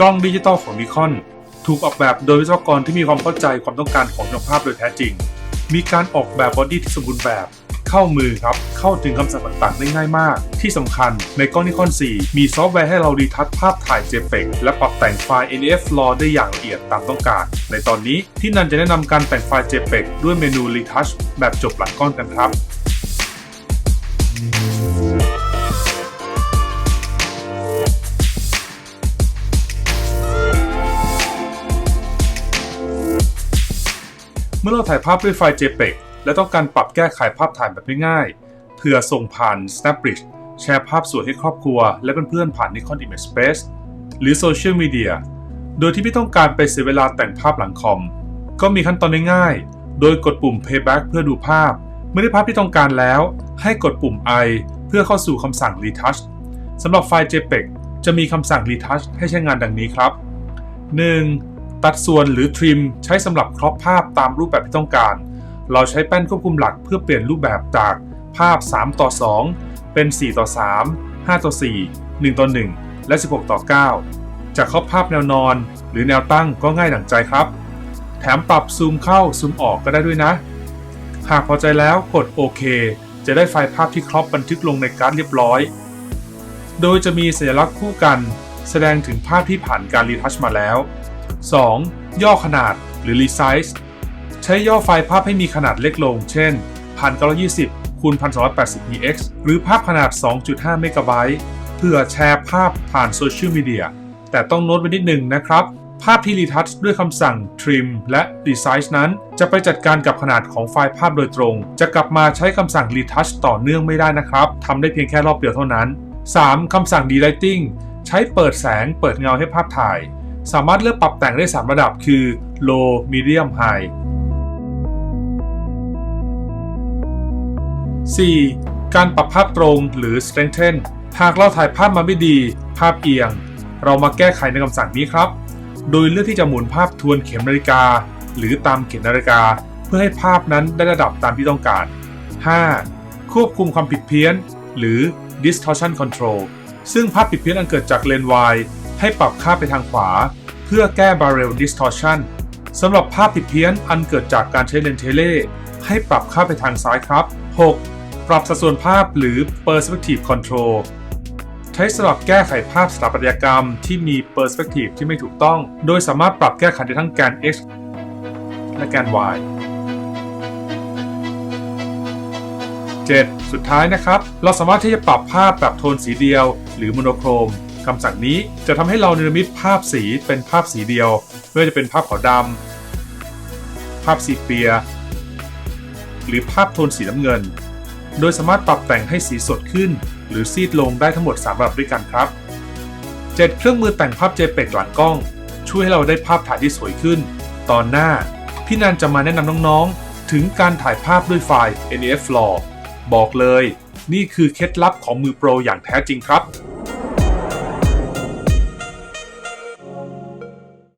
กล้องดิจิตอลของนิคอนถูกออกแบบโดยวิศวกรที่มีความเข้าใจความต้องการของช่างภาพโดยแท้จริง มีการออกแบบบอดี้ที่สมบูรณ์แบบ เข้ามือครับ เข้าถึงคำสั่งต่างๆได้ง่ายมาก ที่สำคัญในกล้องนิคอน 4 มีซอฟต์แวร์ให้เรารีทัชภาพถ่าย JPEG และปรับแต่งไฟล์ NF RAW ได้อย่างละเอียดตามต้องการ ในตอนนี้ที่นันจะแนะนำการแต่งไฟล์ JPEG ด้วยเมนู Retouch แบบจบหลังกล้องกันครับ เมื่อเราถ่ายภาพด้วยไฟล์ JPEG และต้องการปรับแก้ไขภาพถ่ายแบบง่ายๆเพื่อส่งผ่าน Snapbridge แชร์ภาพสวยให้ครอบครัว และเพื่อนๆผ่าน Nikon Image Space หรือโซเชียลมีเดียโดยที่ไม่ต้องการไปเสียเวลาแต่งภาพหลังคอม ก็มีขั้นตอนง่ายๆ โดยกดปุ่ม Playback เพื่อดูภาพ เมื่อได้ภาพที่ต้องการแล้ว ให้กดปุ่ม I เพื่อเข้าสู่คำสั่ง Retouch สำหรับไฟล์ JPEG จะมีคำสั่ง Retouch ให้ใช้งานดังนี้ครับ 1. ตัดส่วนหรือ trim ใช้สำหรับครอปภาพตามรูปแบบที่ต้องการ เราใช้แป้นควบคุมหลักเพื่อเปลี่ยนรูปแบบจากภาพ 3 ต่อ 2 เป็น 4 ต่อ 3 5 ต่อ 4 1 ต่อ 1 และ 16 ต่อ 9 จากครอบภาพแนวนอน หรือแนวตั้งก็ง่ายดั่งใจครับ แถมปรับซูมเข้าซูมออกก็ได้ด้วยนะ หากพอใจแล้วกดโอเค จะได้ไฟล์ภาพที่ครอปบันทึกลงในการ์ดเรียบร้อย โดยจะมีสัญลักษณ์คู่กัน แสดงถึงภาพที่ผ่านการรีทัชมาแล้ว 2. ย่อขนาดหรือ resize ใช้ย่อไฟล์ภาพให้มีขนาดเล็กลง เช่น 1920คูณ1280 px หรือภาพขนาด 2.5 เมกะไบต์เพื่อแชร์ภาพผ่านโซเชียลมีเดีย แต่ต้องโน้ตไว้นิดหนึ่งนะครับ ภาพที่รีทัชด้วยคำสั่ง trim และ resize นั้น จะไปจัดการกับขนาดของไฟล์ภาพโดยตรง จะกลับมาใช้คำสั่ง retouch ต่อเนื่องไม่ได้นะครับทำได้เพียงแค่รอบเดียวเท่านั้น 3. คำสั่ง delighting ใช้เปิดแสงเปิดเงาให้ภาพถ่าย สามารถเลือกปรับแต่งได้ 3 ระดับคือ low medium high 4. การปรับภาพตรงหรือ strengthen หากเราถ่ายภาพมาไม่ดี ภาพเอียง เรามาแก้ไขในคำสั่งนี้ครับ โดยเลือกที่จะหมุนภาพทวนเข็มนาฬิกา หรือตามเข็มนาฬิกา เพื่อให้ภาพนั้นได้ระดับตามที่ต้องการ 5. ควบคุมความผิดเพี้ยน หรือ distortion control ซึ่งภาพผิดเพี้ยนอันเกิดจากเลนส์วาย ให้ปรับค่าไปทางขวา เพื่อแก้ barrel distortion สำหรับภาพผิดเพี้ยนอันเกิดจากการใช้เลนส์เทเลให้ปรับค่าไปทางซ้ายครับ 6. ปรับสัดส่วนภาพหรือ perspective control ใช้สำหรับแก้ไขภาพสถาปัตยกรรมที่มี perspective ที่ไม่ถูกต้อง โดยสามารถปรับแก้ไขได้ทั้งแกน x และแกน y 7. สุดท้ายนะครับ เราสามารถที่จะปรับภาพแบบโทนสีเดียว หรือโมโนโครม คำสั่งนี้จะทำให้เราเนรมิตภาพสีเป็นภาพสีเดียวไม่ว่าจะเป็นภาพขาวดำภาพสีเปีย หรือภาพโทนสีน้ำเงิน โดยสามารถปรับแต่งให้สีสดขึ้น หรือซีดลงได้ทั้งหมด 3 ระดับด้วยกันครับ 7 เครื่องมือแต่งภาพ JPEG หลังกล้อง ช่วยให้เราได้ภาพถ่ายที่สวยขึ้น ตอนหน้า พี่นันจะมาแนะนำน้องๆ ถึงการถ่ายภาพด้วยไฟล์ NEF Raw บอกเลย นี่คือเคล็ดลับของมือโปรอย่างแท้จริงครับ